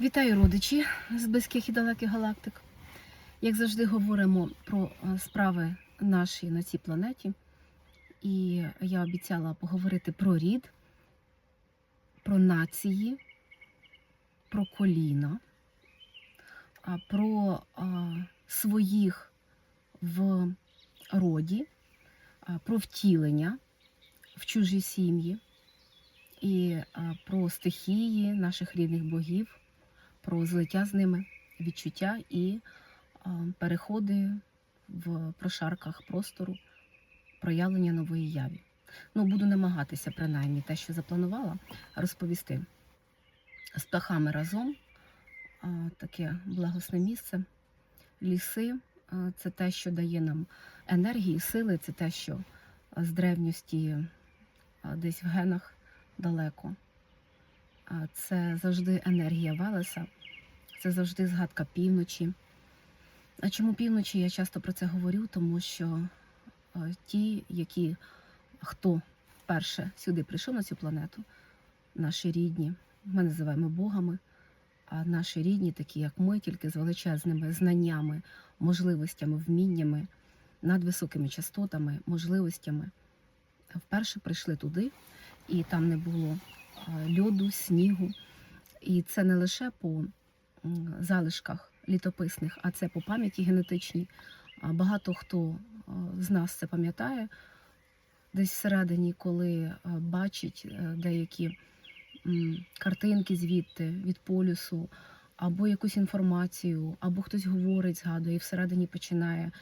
Вітаю родичі з близьких і далеких галактик. Як завжди, говоримо про е, справи наші на цій планеті. І я обіцяла поговорити про рід, про нації, про коліна, про своїх в роді, про втілення в чужі сім'ї і про стихії наших рідних богів про злиття з ними, відчуття і переходи в прошарках простору, проявлення нової яві. Ну, буду намагатися, принаймні, те, що запланувала, розповісти з птахами разом. Таке благосне місце. Ліси це те, що дає нам енергії, сили, це те, що з древньості десь в генах далеко. Це завжди енергія Велеса, це завжди згадка півночі. А чому півночі? Я часто про це говорю, тому що е, ті, які хто вперше сюди прийшов на цю планету, наші рідні, ми називаємо богами, а наші рідні, такі як ми, тільки з величезними знаннями, можливостями, вміннями, надвисокими частотами, можливостями, вперше прийшли туди, і там не було е, льоду, снігу. І це не лише по залишках літописних, а це по пам'яті генетичній. Багато хто е, з нас це пам'ятає десь всередині, коли е, бачить е, деякі картинки звідти від полюсу, або якусь інформацію, або хтось говорить, згадує, і всередині починає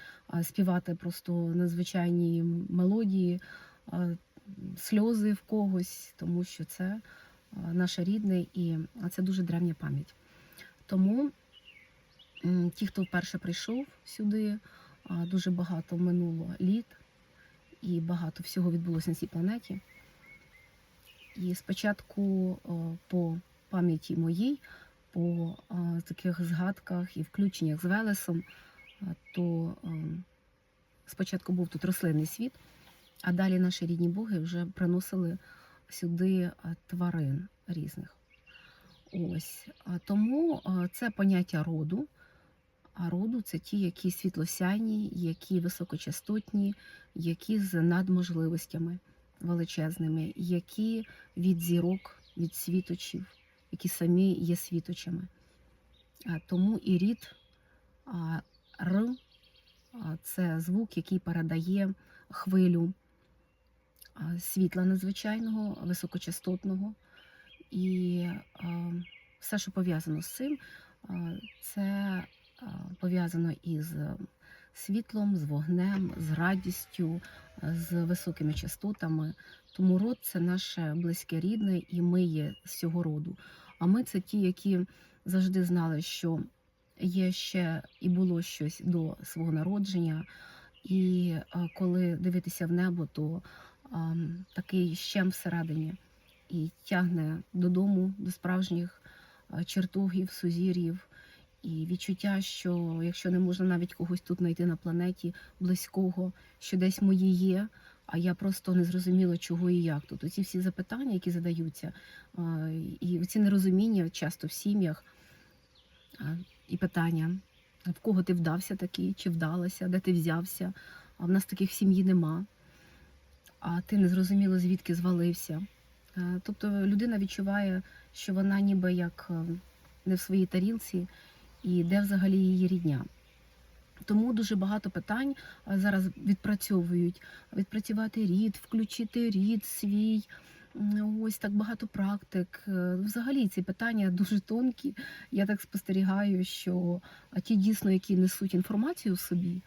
співати просто надзвичайні мелодії, сльози в когось, тому що це наше рідне і це дуже древня пам'ять. Тому ті, хто вперше прийшов сюди, дуже багато минуло літ, і багато всього відбулося на цій планеті. І спочатку по пам'яті моїй, по таких згадках і включеннях з Велесом, то спочатку був тут рослинний світ, а далі наші рідні боги вже приносили сюди тварин різних. Ось тому це поняття роду. А роду це ті, які світлосяйні, які високочастотні, які з надможливостями величезними, які від зірок, від світочів, які самі є світочами. Тому і рід Р це звук, який передає хвилю світла надзвичайного, високочастотного. І все, що пов'язано з цим, це пов'язано із світлом, з вогнем, з радістю, з високими частотами. Тому род це наше близьке рідне, і ми є з цього роду. А ми це ті, які завжди знали, що є ще і було щось до свого народження. І коли дивитися в небо, то а, такий щем всередині і тягне додому до справжніх чертогів, сузір'їв. І відчуття, що якщо не можна навіть когось тут знайти на планеті близького, що десь мої є, а я просто не зрозуміла, чого і як тут. Оці всі запитання, які задаються, і ці нерозуміння часто в сім'ях і питання, в кого ти вдався такий, чи вдалася, де ти взявся, а в нас таких сім'ї нема, а ти не зрозуміло, звідки звалився. А, Тобто людина відчуває, що вона ніби як е, не в своїй тарілці, і де взагалі її рідня. Тому дуже багато питань зараз відпрацьовують. Відпрацювати рід, включити рід свій. Ось так багато практик. Е, Взагалі ці питання дуже тонкі. Я так спостерігаю, що ті дійсно, які несуть інформацію в собі,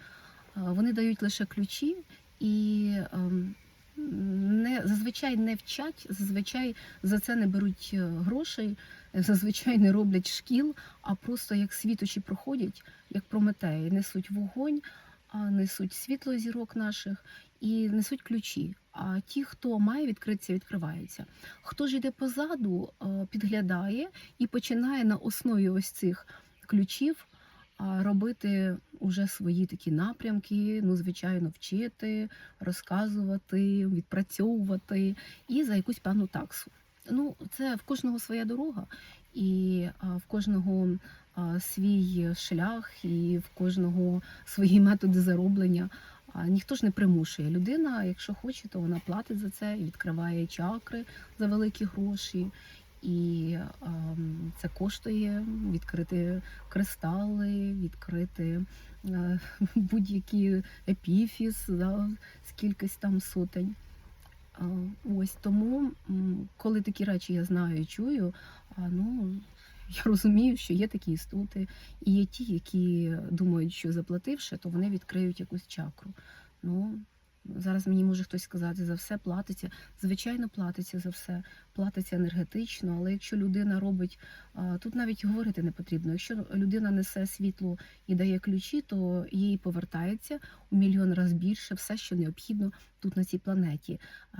вони дають лише ключі і ем, не зазвичай не вчать, зазвичай за це не беруть е, грошей, зазвичай не роблять шкіл, а просто як світочі проходять, як прометеї, несуть вогонь, а несуть світло зірок наших і несуть ключі. А ті, хто має відкритися, відкриваються. Хто ж йде позаду, е, підглядає і починає на основі ось цих ключів робити уже свої такі напрямки, ну, звичайно, вчити, розказувати, відпрацьовувати і за якусь певну таксу. Ну, це в кожного своя дорога. і в кожного свій шлях, і в кожного свої методи зароблення. Ніхто ж не примушує. Людина, якщо хоче, то вона платить за це і відкриває чакри за великі гроші. І ем, це коштує відкрити кристали, відкрити е, будь-які епіфіс за скількись там сотень. Ось тому, коли такі речі я знаю і чую, ну я розумію, що є такі істоти, і є ті, які думають, що заплативши, то вони відкриють якусь чакру. Ну зараз мені може хтось сказати, за все платиться. Звичайно, платиться за все, платиться енергетично, але якщо людина робить, тут навіть говорити не потрібно. Якщо людина несе світло і дає ключі, то їй повертається у мільйон разів більше все, що необхідно тут на цій планеті.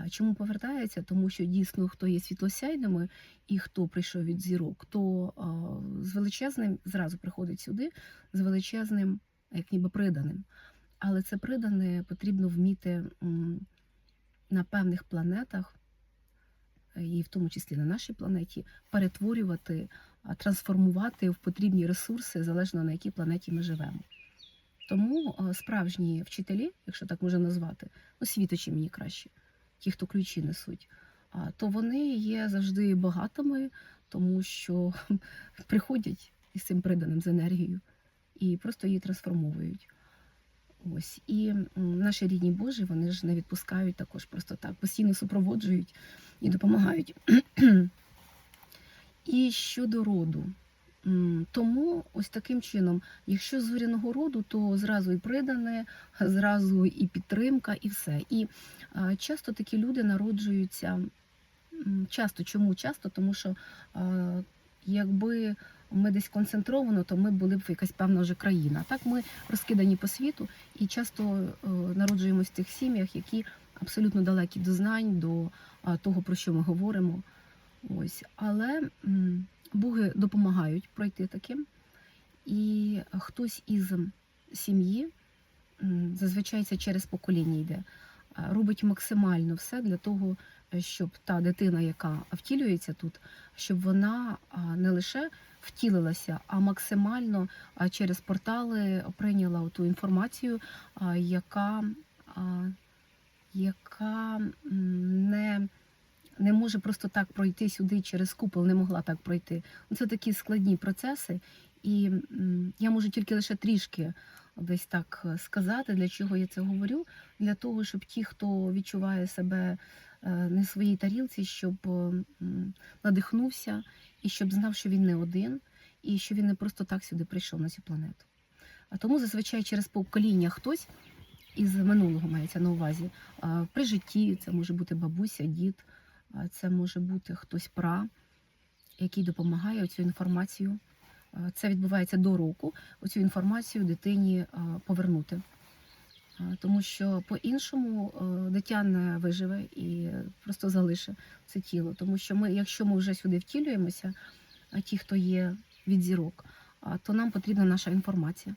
Чому повертається? Тому що дійсно хто є світлосяйними і хто прийшов від зірок, то з величезним зразу приходить сюди, з величезним, як ніби приданим. Але це придане потрібно вміти на певних планетах, е, і в тому числі на нашій планеті, перетворювати, трансформувати в потрібні ресурси, залежно на якій планеті ми живемо. Тому справжні вчителі, якщо так можна назвати, ну світочі мені краще, ті, хто ключі несуть, то вони є завжди багатими, тому що приходять із цим приданим з енергією і просто її трансформовують. Ось і наші рідні Божі вони ж не відпускають також просто так, постійно супроводжують і допомагають. І щодо роду. Тому ось таким чином, якщо з зоряного роду, то зразу і придане, зразу і підтримка, і все. І часто такі люди народжуються. Часто, чому часто? Тому що якби ми десь концентровано, то ми були б якась певна вже країна. Так ми розкидані по світу і часто е, народжуємось в тих сім'ях, які абсолютно далекі до знань, до того, про що ми говоримо. Ось, але боги допомагають пройти таким. І хтось із сім'ї, зазвичай це через покоління йде, робить максимально все для того, щоб та дитина, яка втілюється тут, щоб вона не лише втілилася, а максимально через портали прийняла ту інформацію, яка, яка не не може просто так пройти сюди через купол, не могла так пройти. Ну, Це такі складні процеси, і я можу тільки лише трішки десь так сказати, для чого я це говорю. Для того, щоб ті, хто відчуває себе е, не в своїй тарілці, щоб надихнувся і щоб знав, що він не один, і що він не просто так сюди прийшов на цю планету. А тому зазвичай через покоління хтось із минулого мається на увазі. При житті це може бути бабуся, дід, це може бути хтось пра, який допомагає цю інформацію. Це відбувається до року, оцю інформацію дитині повернути. А, Тому що по-іншому е, дитя не виживе і просто залише це тіло. Тому що ми, якщо ми вже сюди втілюємося, ті, хто є від зірок, то нам потрібна наша інформація.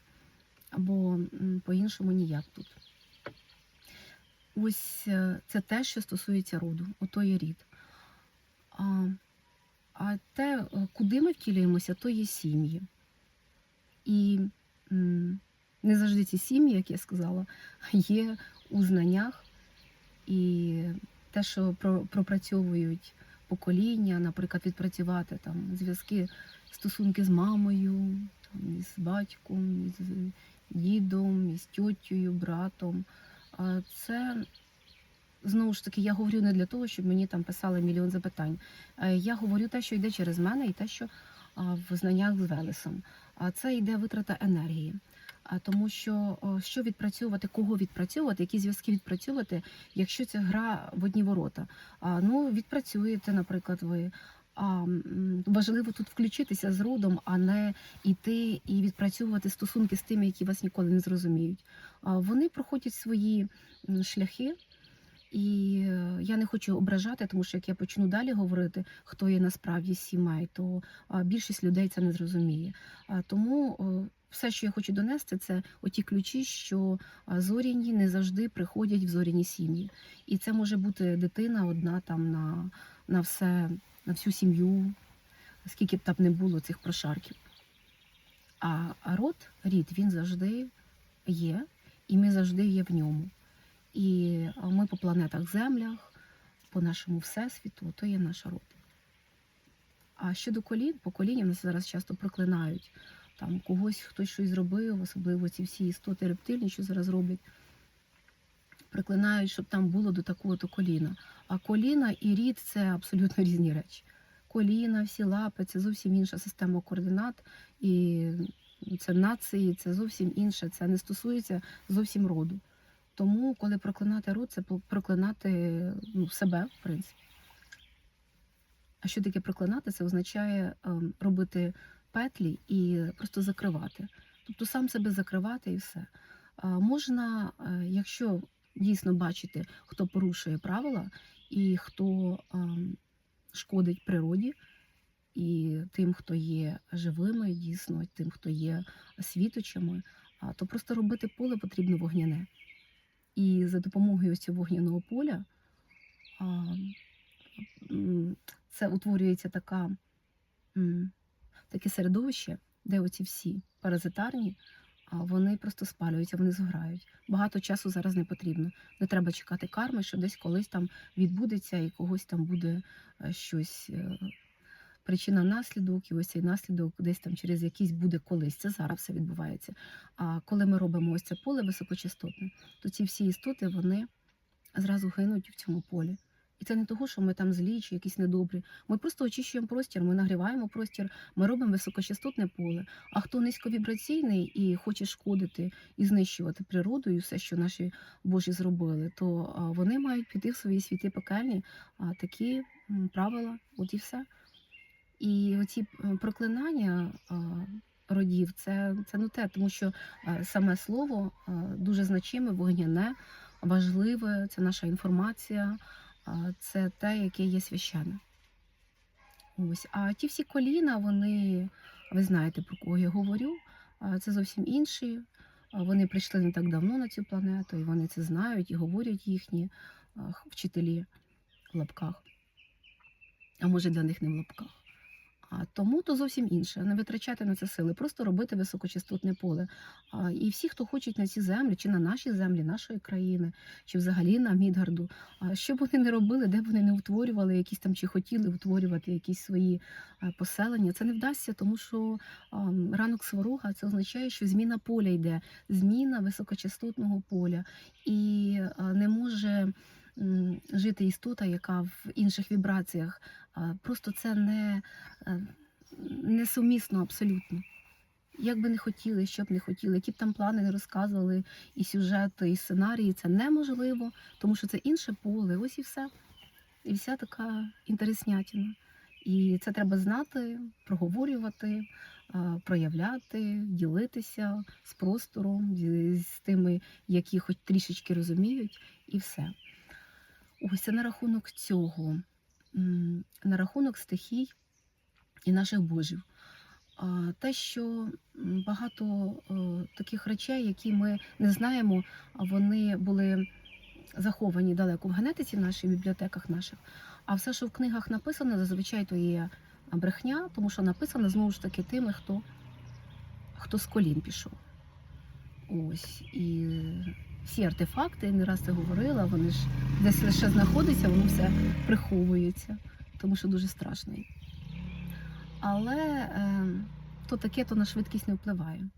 Або по-іншому ніяк тут. Ось е, це те, що стосується роду, ото є рід. А, а те, е, куди ми втілюємося, то є сім'ї. І не завжди ці сім'ї, як я сказала, є у знаннях. І те, що пропрацьовують покоління, наприклад, відпрацювати там зв'язки, стосунки з мамою, там, із батьком, із дідом, із тьотєю, братом. А Це знову ж таки, я говорю не для того, щоб мені там писали мільйон запитань. Е, Я говорю те, що йде через мене, і те, що в знаннях з Велесом. А це йде витрата енергії. Тому що що відпрацьовувати, кого відпрацьовувати, які зв'язки відпрацьовувати, якщо це гра в одні ворота. Ну, відпрацюєте, наприклад, ви. А важливо тут включитися з родом, а не йти і відпрацьовувати стосунки з тими, які вас ніколи не зрозуміють. А вони проходять свої шляхи, і е, я не хочу ображати, тому що як я почну далі говорити, хто є насправді сімей, то більшість людей це не зрозуміє. Тому все, що я хочу донести, це оті ключі, що зоряні не завжди приходять в зоряні сім'ї. І це може бути дитина одна там на, на все, на всю сім'ю. скільки б там не було цих прошарків. А род, рід, він завжди є, і ми завжди є в ньому. І ми по планетах Землях, по нашому всесвіту, то є наш род. А щодо колін, по коліням нас зараз часто проклинають. Там когось хтось щось зробив, особливо ці всі істоти рептильні, що зараз роблять. Приклинають, щоб там було до такого-то коліна. А коліна і рід це абсолютно різні речі. Коліна, всі лапи це зовсім інша система координат, і це нації, це зовсім інше. Це не стосується зовсім роду. Тому, коли проклинати род, це проклинати ну, себе, в принципі. А що таке проклинати? Це означає ем, робити петлі і просто закривати. Тобто сам себе закривати і все. Можна, е, якщо дійсно бачити, хто порушує правила і хто ем, шкодить природі, і тим, хто є живими, дійсно, тим, хто є світочами, то просто робити поле потрібно вогняне. І за допомогою цього вогняного поля це утворюється така, таке середовище, де оці всі паразитарні, вони просто спалюються, вони згорають. Багато часу зараз не потрібно. Не треба чекати карми, що десь колись там відбудеться і когось там буде е, щось. е, Причина наслідок, і ось цей наслідок десь там через якийсь буде колись. Це зараз все відбувається. А коли ми робимо ось це поле високочастотне, то ці всі істоти вони зразу гинуть в цьому полі. І це не того, що ми там злі чи якісь недобрі. Ми просто очищуємо простір, ми нагріваємо простір, ми робимо високочастотне поле. А хто низьковібраційний і хоче шкодити і знищувати природу і все, що наші божі зробили, то вони мають піти в свої світи пекельні, такі правила, от і все. І оці проклинання родів, це, це не те, тому що саме слово дуже значиме, вогняне, важливе, це наша інформація, це те, яке є священне. Ось. А ті всі коліна, вони, ви знаєте, про кого я говорю, це зовсім інші. Вони прийшли не так давно на цю планету, і вони це знають і говорять їхні вчителі в лапках. А може для них не в лапках. Тому то зовсім інше. Не витрачати на це сили, просто робити високочастотне поле. І всі, хто хочуть на ці землі, чи на наші землі, нашої країни, чи взагалі на Мідгарду, що б вони не робили, де б вони не утворювали якісь там чи хотіли утворювати якісь свої поселення, це не вдасться, тому що ранок сварога це означає, що зміна поля йде, зміна високочастотного поля, і не може жити істота, яка в інших вібраціях. Просто це не, е, несумісно абсолютно. Як би не хотіли, що б не хотіли, які б там плани не розказували, і сюжети, і сценарії, це неможливо, тому що це інше поле. Ось і все. І вся така інтереснятіна. І це треба знати, проговорювати, проявляти, ділитися з простором, з тими, які хоч трішечки розуміють, і все. Ось це на рахунок цього, на рахунок стихій і наших божів. Те, що багато е, таких речей, які ми не знаємо, вони були заховані далеко в генетиці в наших бібліотеках наших. А все, що в книгах написано, зазвичай то є брехня, тому що написано знову ж таки тими, хто, хто з колін пішов. Ось. І всі артефакти, я не раз це говорила, вони ж десь лише знаходяться, воно все приховується, тому що дуже страшно. Але е, то таке, то на швидкість не впливає.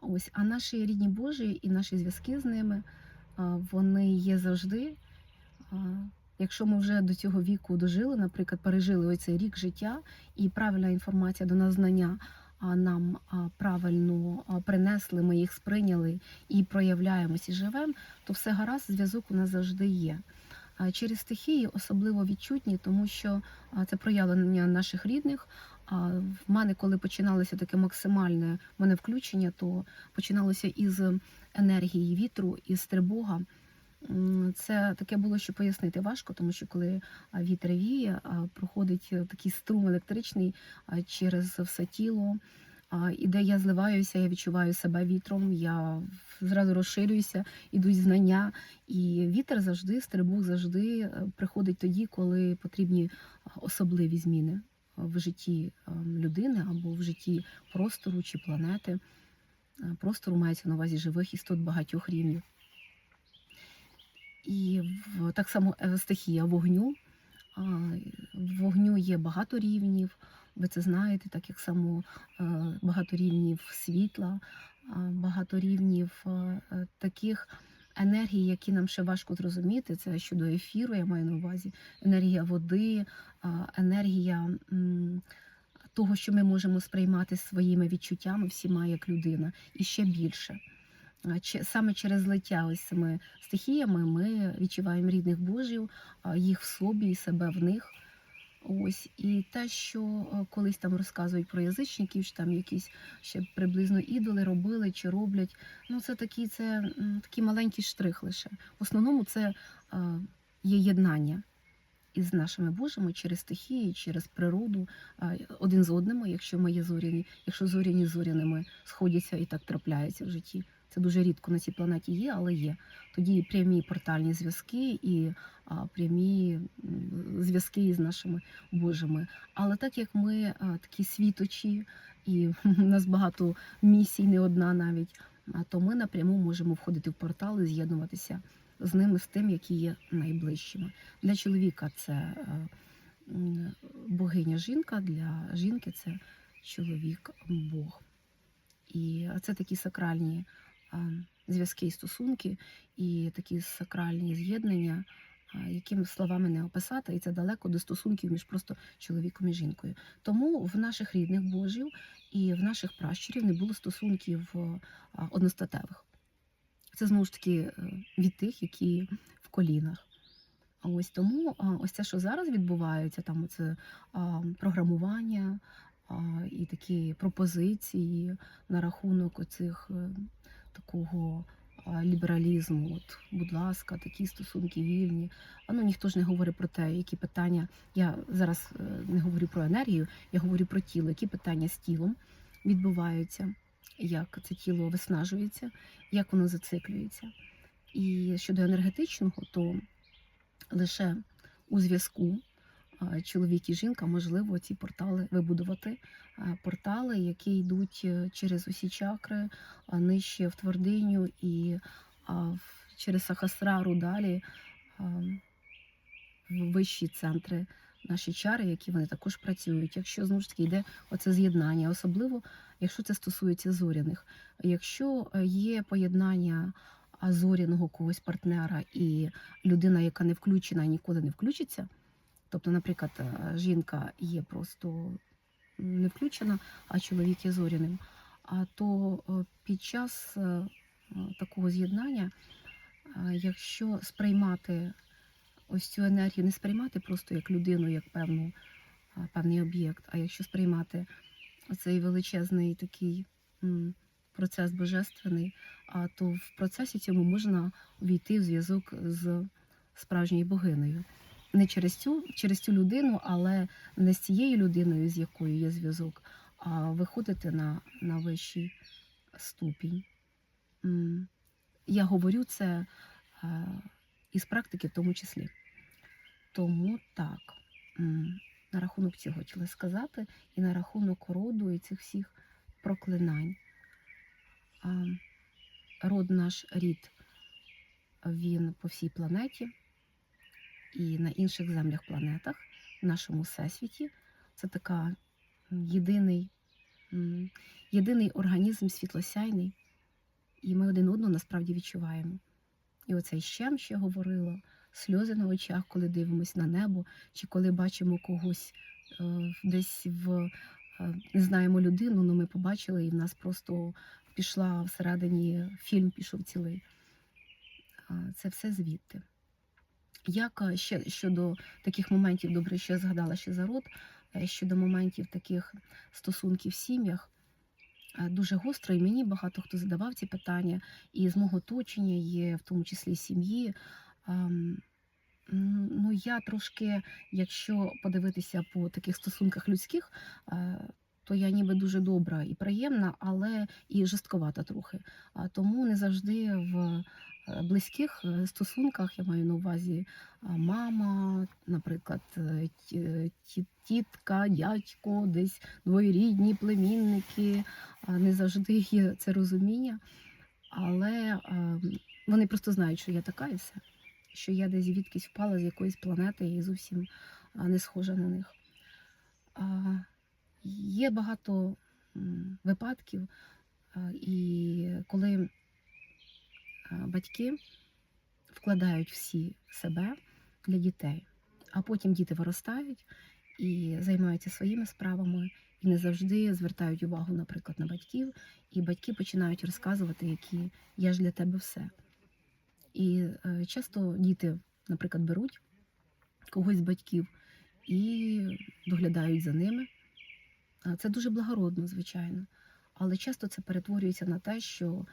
Ось, а наші рідні Божі і наші зв'язки з ними, вони є завжди. Якщо ми вже до цього віку дожили, наприклад, пережили оцей рік життя, і правильна інформація до нас знання нам правильно принесли, ми їх сприйняли і проявляємось і живемо, то все гаразд, зв'язок у нас завжди є. Через стихії особливо відчутні, тому що це проявлення наших рідних. А в мене, коли починалося таке максимальне в мене включення, то починалося із енергії вітру, із тривога. Це таке було, що пояснити важко, тому що коли вітер віє, проходить е, такий струм електричний через все тіло. І де я зливаюся, я відчуваю себе вітром, я зразу розширююся, ідуть знання. І вітер завжди, стрибок завжди е, приходить тоді, коли потрібні особливі зміни. в житті людини або в житті простору чи планети. Е, Простору мається на увазі живих істот багатьох рівнів. І так само е, стихія вогню. Вогню є багато рівнів, ви це знаєте, так як само е, багато рівнів світла, багато рівнів е, таких енергій, які нам ще важко зрозуміти. Це щодо ефіру, я маю на увазі, енергія води, енергія того, що ми можемо сприймати своїми відчуттями всіма як людина, і ще більше. Че- Саме через злиття ось цими стихіями ми відчуваємо рідних Божів, їх в собі і себе в них. Ось і те, що е, колись там розказують про язичників, що там якісь ще приблизно ідоли робили чи роблять. Ну це такий, це такий маленький штрих лише. В основному це е, є єднання із нашими божими через стихії, через природу, е, один з одним, якщо ми є зоряні, якщо зоряні з зоряними сходяться і так трапляється в житті. Це дуже рідко на цій планеті є, але є. Тоді прямі портальні зв'язки і прямі зв'язки із нашими божими. Але так як ми такі світочі, і в нас багато місій, не одна навіть, то ми напряму можемо входити в портал і з'єднуватися з ними, з тим, які є найближчими. Для чоловіка це богиня жінка, для жінки це чоловік Бог. І це такі сакральні зв'язки і стосунки, і такі сакральні з'єднання, якими словами не описати, і це далеко до стосунків між просто чоловіком і жінкою. Тому в наших рідних божів і в наших пращурів не було стосунків одностатевих. Це знову ж таки е, від тих, які в колінах. А ось тому ось це, що зараз відбувається, там це програмування і такі пропозиції на рахунок оцих е, такого лібералізму. От, будь ласка, такі стосунки вільні. А ну ніхто ж не говорить про те, які питання. Я зараз е, не говорю про енергію, я говорю про тіло, які питання з тілом відбуваються, як це тіло виснажується, як воно зациклюється. І щодо енергетичного, то лише у зв'язку чоловік і жінка можливо ці портали вибудувати. Портали, які йдуть е, через усі чакри, нижче в твердиню і через Сахасрару далі в вищі центри наші чари, які вони також працюють. Якщо знову ж таки йде оце з'єднання, особливо якщо це стосується зоряних. Якщо е, є поєднання зоряного когось партнера і людина, яка не включена, ніколи не включиться. Тобто, наприклад, е, жінка є просто не включена, а чоловік є зоряним. А то е, під час е, такого з'єднання, якщо сприймати ось цю енергію, не сприймати просто як людину, як певну, певний об'єкт, а якщо сприймати цей величезний такий процес божественний, а то в процесі цьому можна увійти в зв'язок з справжньою богинею. Не через цю, через цю людину, але не з цією людиною, з якою є зв'язок, а виходити на, на вищий ступінь. Я говорю це е, із практики в тому числі. Тому так, на рахунок цього хотіла сказати, і на рахунок роду і цих всіх проклинань. Род наш рід, він по всій планеті і на інших землях планетах, в нашому всесвіті. Це така єдиний, єдиний організм світлосяйний, і ми один одного насправді відчуваємо. І оцей щем, я говорила, сльози на очах, коли дивимося на небо, чи коли бачимо когось е, десь в е, не знаємо людину, але ми побачили, і в нас просто пішла всередині фільм пішов цілий. Це все звідти. Як е, ще щодо таких моментів, добре, що я згадала ще за род, е, щодо моментів таких стосунків в сім'ях, е, дуже гостро, і мені багато хто задавав ці питання, і з мого оточення є, в тому числі сім'ї. Ем, Ну, я трошки, якщо подивитися по таких стосунках людських, то я ніби дуже добра і приємна, але і жорстковата трохи. Тому не завжди в близьких е, стосунках, я маю на увазі мама, наприклад, ті- тітка, дядько, десь двоюрідні племінники. Не завжди є це розуміння, але вони просто знають, що я така і все. Що я десь звідкись впала з якоїсь планети і зовсім не схожа на них. Є багато випадків, і коли батьки вкладають всі себе для дітей, а потім діти виростають і займаються своїми справами, і не завжди звертають увагу, наприклад, на батьків, і батьки починають розказувати, які я ж для тебе все. І е, часто діти, наприклад, беруть когось з батьків і доглядають за ними. Це дуже благородно, звичайно. Але часто це перетворюється на те, що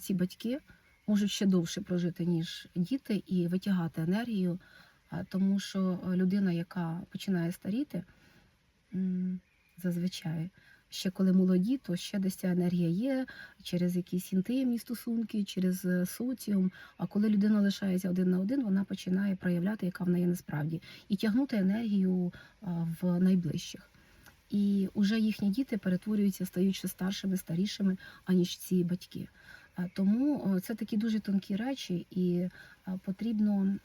ці батьки можуть ще довше прожити, ніж діти, і витягати енергію, тому що е, людина, яка починає старіти, зазвичай. Ще коли молоді, то ще десь ця енергія є через якісь інтимні стосунки, через е, соціум. А коли людина лишається один на один, вона починає проявляти, яка вона є насправді, і тягнути енергію в найближчих. І вже їхні діти перетворюються, стають старшими, старішими, аніж ці батьки. А Тому це такі дуже тонкі речі, і потрібно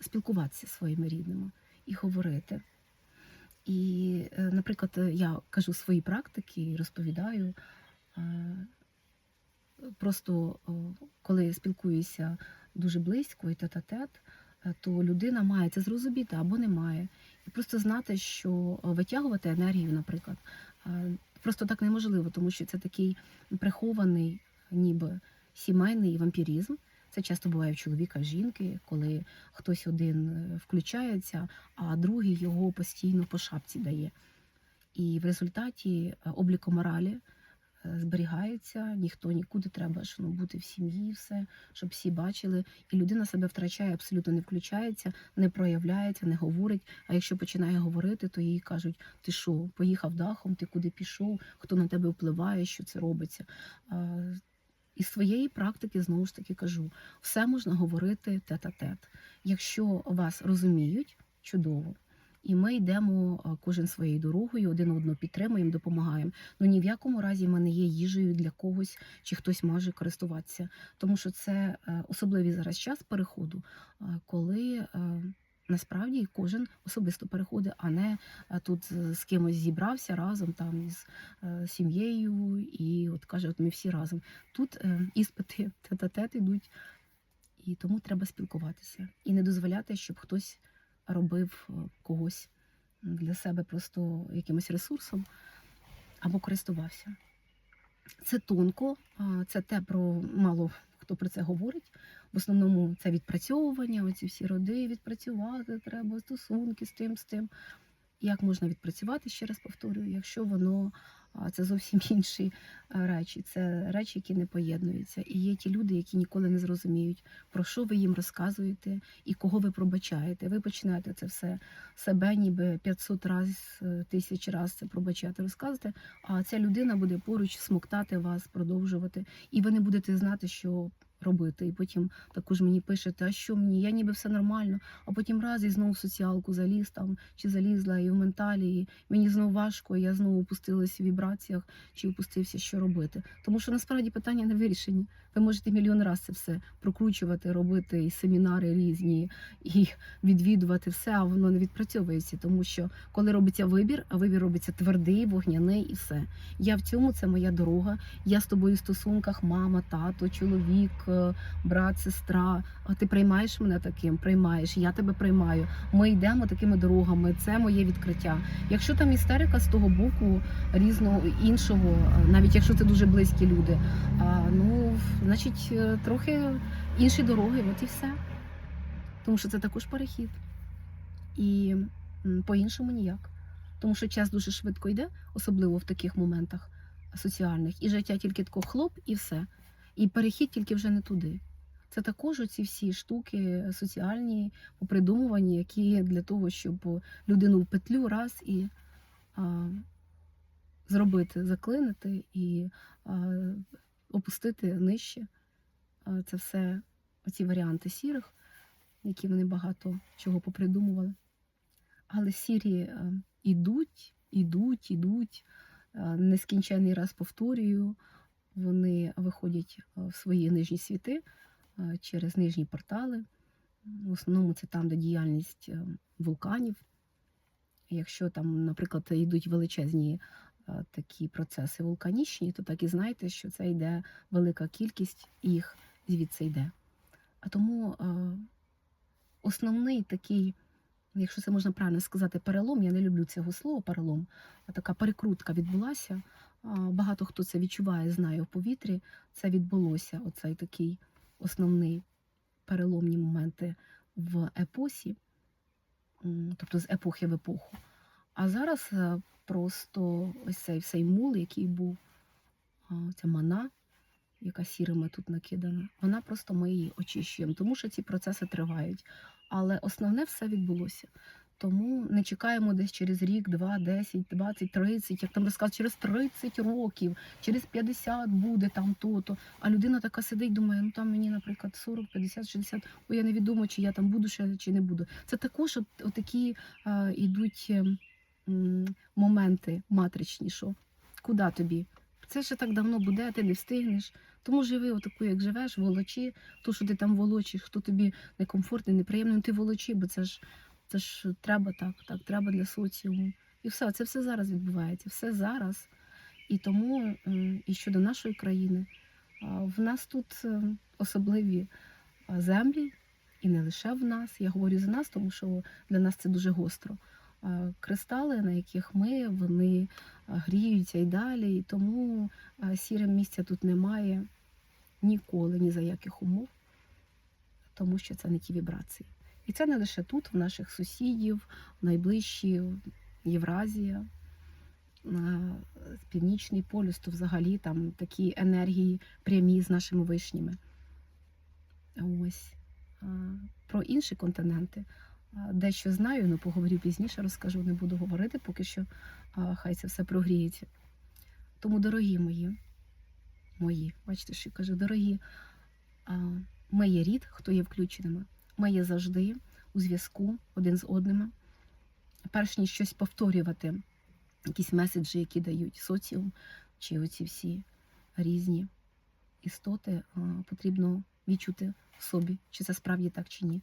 спілкуватися зі своїми рідними і говорити. І, е, наприклад, е, я кажу свої практики і розповідаю. е, Просто коли спілкуюся дуже близько і тет-а-тет, е, то людина має це зрозуміти або не має. І просто знати, що е, витягувати енергію, наприклад, е, просто так неможливо, тому що це такий прихований, ніби сімейний вампіризм. Це часто буває в чоловіка, в жінки, коли хтось один е, включається, а другий його постійно по шапці дає. І в результаті е, обліку моралі е, зберігається, ніхто нікуди треба ж, ну, бути в сім'ї, все, щоб всі бачили. І людина себе втрачає, абсолютно не включається, не проявляється, не говорить. А якщо починає говорити, то їй кажуть: ти що, поїхав дахом, ти куди пішов, хто на тебе впливає, що це робиться. Із своєї практики знову ж таки кажу: все можна говорити тет-а-тет. Якщо вас розуміють, чудово. І ми йдемо кожен своєю дорогою, один одного підтримуємо, допомагаємо. Ну ні в якому разі ми не є їжею для когось, чи хтось може користуватися. Тому що це е, особливий зараз час переходу, коли е, насправді кожен особисто переходить, а не е, тут з з кимось зібрався разом там із е, сім'єю, і от каже, от ми всі разом. Тут е, іспити тет-а-тет ідуть, і тому треба спілкуватися і не дозволяти, щоб хтось робив е, когось для себе просто якимось ресурсом або користувався. Це тонко, це те про мало хто про це говорить. В основному це відпрацьовування, оці всі роди відпрацювати треба, стосунки з тим, з тим. Як можна відпрацювати, ще раз повторюю, якщо воно це зовсім інші речі, це речі, які не поєднуються. І є ті люди, які ніколи не зрозуміють, про що ви їм розказуєте і кого ви пробачаєте. Ви починаєте це все себе, ніби 500 разів, тисяч разів це пробачати, розказувати, а ця людина буде поруч смоктати вас, продовжувати, і ви не будете знати, що робити. І потім також мені пишете, а що мені? Я ніби все нормально, а потім раз і знову в соціалку заліз там чи залізла і в менталі, і мені знову важко, і я знову опустилась в вібраціях чи опустився, що робити. Тому що насправді питання не вирішені. Ви можете мільйон разів це все прокручувати, робити і семінари різні, і відвідувати все, а воно не відпрацьовується, тому що коли робиться вибір, а вибір робиться твердий, вогняний і все. Я в цьому це моя дорога. Я з тобою в стосунках, мама, тато, чоловік, брат, сестра. Ти приймаєш мене таким? Приймаєш, я тебе приймаю. Ми йдемо такими дорогами. Це моє відкриття. Якщо там істерика з того боку різного іншого, е, навіть якщо це дуже близькі люди, ну значить е, трохи інші дороги, от і все. Тому що це також перехід. І по-іншому ніяк. Тому що час дуже швидко йде, особливо в таких моментах соціальних, і життя тільки тако хлоп, і все. І перехід тільки вже не туди. Це також оці всі штуки соціальні, попридумувані, які для того, щоб людину в петлю раз і а, зробити, заклинити і а, опустити нижче. А, це все оці варіанти сірих, які вони багато чого попридумували. Але сірі е, ідуть, ідуть, ідуть. Е, Нескінченний раз повторюю, вони виходять е, в свої нижні світи е, через нижні портали. В основному це там, де діяльність е, вулканів. Якщо там, наприклад, йдуть величезні такі процеси вулканічні, то так і знайте, що це йде велика кількість їх звідси йде. А тому основний такий, якщо це можна правильно сказати, перелом, я не люблю цього слова перелом, така перекрутка відбулася. Багато хто це відчуває, знає в повітрі. Це відбулося. Оцей такий основний переломні моменти в епосі, тобто з епохи в епоху. А зараз е, просто ось цей цей мул, який був, ця мана, яка сірими тут накидана, вона просто ми її очищуємо, тому що ці процеси тривають. Але основне все відбулося. Тому не чекаємо десь через рік, два, 10, 20, 30, як там розказують, через 30 років, через 50 буде там то-то. А людина така сидить, думає, ну там мені, наприклад, 40, 50, 60, бо я невідомо, чи я там буду ще, чи не буду. Це також от, отакі е, ідуть е, моменти матричні, що куди тобі? Це ще так давно буде, ти не встигнеш. Тому живи отаку, як живеш, волочи, то, що ти там волочиш, хто тобі некомфортний, неприємний, ти волочи, бо це ж це ж треба так, так, треба для соціуму. І все, це все зараз відбувається, все зараз. І тому, і щодо нашої країни, в нас тут е, особливі землі, і не лише в нас. Я говорю за нас, тому що для нас це дуже гостро. А, Кристали, на яких ми, вони гріються і далі. І тому а, сірим місця тут немає ніколи, ні за яких умов, тому що це не ті вібрації. І це не лише тут, в наших сусідів, в найближчі Євразія, е, Північний полюс, то взагалі там такі енергії прямі з нашими вишнями. Ось. Про інші континенти дещо знаю, але поговорю пізніше, розкажу, не буду говорити, поки що хай це все прогріється. Тому, дорогі мої, мої, бачите, що я кажу, дорогі, ми є рід, хто є включеними. Ми є завжди у зв'язку один з одним. Перш ніж щось повторювати, якісь меседжі, які дають соціум, чи оці всі різні істоти, потрібно відчути в собі, чи це справді так чи ні.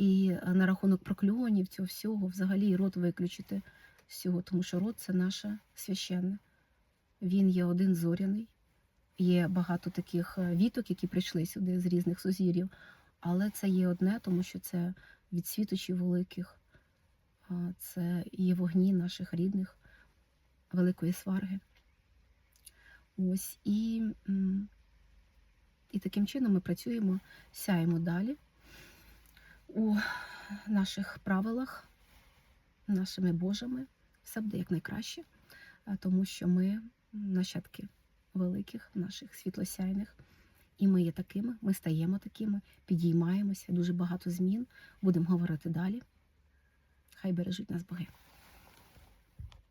І на рахунок прокльонів цього всього, взагалі рот виключити з цього, тому що рот це наше священне. Він є один зоряний. Є багато таких е, віток, які прийшли сюди з різних сузір'їв. Але це є одне, тому що це від світочів великих, це є вогні наших рідних, великої сварги. Ось і, і таким чином ми працюємо, сяємо далі у наших правилах, нашими Божими. Все буде як найкраще, тому що ми нащадки великих, наших світлосяйних. І ми є такими, ми стаємо такими, підіймаємося, дуже багато змін. Будемо говорити далі. Хай бережуть нас Боги.